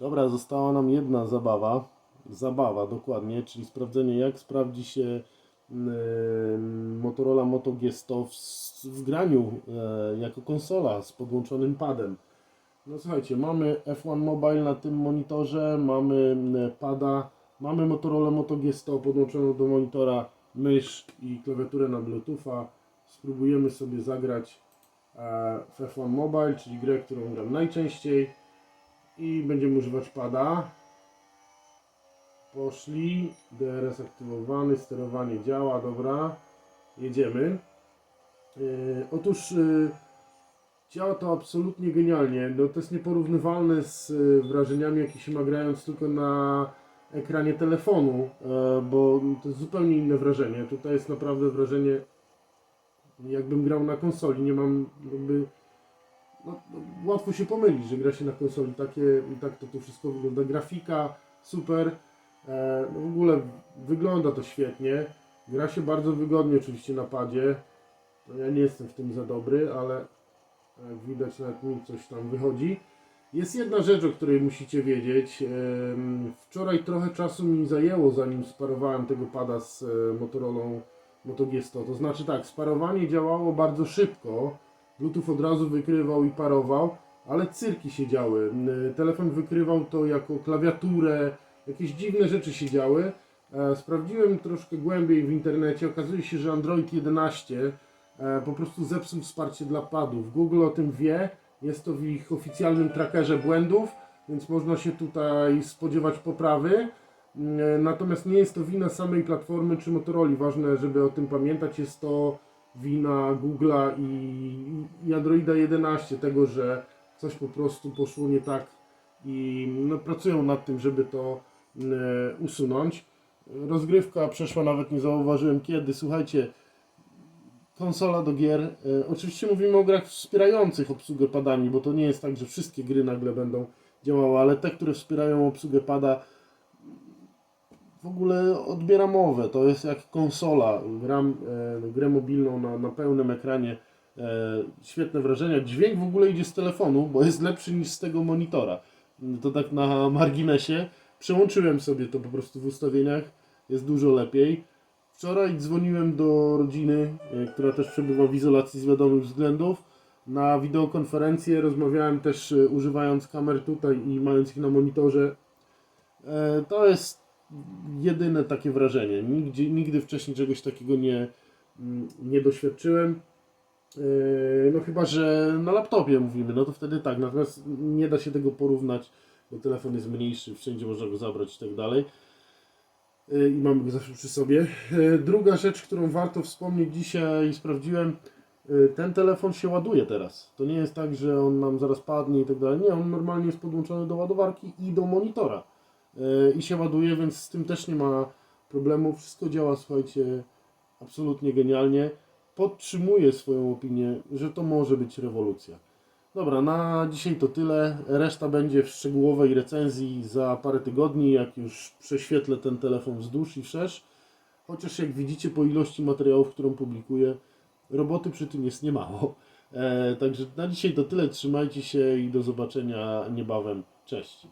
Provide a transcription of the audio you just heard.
Dobra, została nam jedna zabawa. Zabawa, dokładnie, czyli sprawdzenie, jak sprawdzi się mm, Motorola Moto G100 w, w graniu e, jako konsola z podłączonym padem. No słuchajcie, mamy F1 Mobile na tym monitorze, mamy mm, pada, mamy Motorola Moto G100 podłączoną do monitora, mysz i klawiaturę na Bluetootha. Spróbujemy sobie zagrać e, w F1 Mobile, czyli grę, którą gram najczęściej i będziemy używać pada. Poszli, DRS aktywowany, sterowanie działa, dobra, jedziemy. Yy, otóż yy, działa to absolutnie genialnie. No, to jest nieporównywalne z yy, wrażeniami, jakie się ma grając tylko na ekranie telefonu, yy, bo to jest zupełnie inne wrażenie. Tutaj jest naprawdę wrażenie, jakbym grał na konsoli. Nie mam jakby no, łatwo się pomylić, że gra się na konsoli. Takie, tak to tu wszystko wygląda. Grafika super. E, no w ogóle wygląda to świetnie. Gra się bardzo wygodnie oczywiście na padzie. No, ja nie jestem w tym za dobry, ale jak widać nawet mi coś tam wychodzi. Jest jedna rzecz, o której musicie wiedzieć. Em, Wczoraj trochę czasu mi zajęło, zanim sparowałem tego pada z e, Motorolą Moto G100. To znaczy tak, sparowanie działało bardzo szybko. Bluetooth od razu wykrywał i parował, ale cyrki się działy. Y, Telefon wykrywał to jako klawiaturę, jakieś dziwne rzeczy się działy. E, Sprawdziłem troszkę głębiej w internecie. Okazuje się, że Android 11 e, po prostu zepsuł wsparcie dla padów. Google o tym wie. Jest to w ich oficjalnym trackerze błędów, więc można się tutaj spodziewać poprawy. Mm, Natomiast nie jest to wina samej platformy czy Motorola. Ważne, żeby o tym pamiętać. Jest to wina Google'a i, i Androida 11, tego, że coś po prostu poszło nie tak i no, pracują nad tym, żeby to e, usunąć. Rozgrywka przeszła, nawet nie zauważyłem kiedy. Słuchajcie, konsola do gier. E, oczywiście mówimy o grach wspierających obsługę padami, bo to nie jest tak, że wszystkie gry nagle będą działały, ale te, które wspierają obsługę pada, w ogóle odbiera mowę. To jest jak konsola. Gram e, grę mobilną na, na pełnym ekranie. E, świetne wrażenia. Dźwięk w ogóle idzie z telefonu, bo jest lepszy niż z tego monitora. To tak na marginesie. Przełączyłem sobie to po prostu w ustawieniach. Jest dużo lepiej. Wczoraj dzwoniłem do rodziny, e, która też przebywa w izolacji z wiadomych względów. Na wideokonferencję rozmawiałem też e, używając kamer tutaj i mając ich na monitorze. To jest jedyne takie wrażenie. Nigdzie, nigdy wcześniej czegoś takiego nie, mm, nie doświadczyłem. Yy, No chyba, że na laptopie mówimy, no to wtedy tak, natomiast nie da się tego porównać, bo telefon jest mniejszy, wszędzie można go zabrać i tak dalej. Yy, I mamy go zawsze przy sobie. Yy, Druga rzecz, którą warto wspomnieć dzisiaj, sprawdziłem, ten telefon się ładuje teraz. To nie jest tak, że on nam zaraz padnie i tak dalej. Nie, on normalnie jest podłączony do ładowarki i do monitora. I się ładuje, więc z tym też nie ma problemu. Wszystko działa, słuchajcie, absolutnie genialnie. Podtrzymuję swoją opinię, że to może być rewolucja. Dobra, na dzisiaj to tyle. Reszta będzie w szczegółowej recenzji za parę tygodni, jak już prześwietlę ten telefon wzdłuż i wszerz. Chociaż jak widzicie po ilości materiałów, którą publikuję, roboty przy tym jest niemało. E, także na dzisiaj to tyle. Trzymajcie się i do zobaczenia niebawem. Cześć.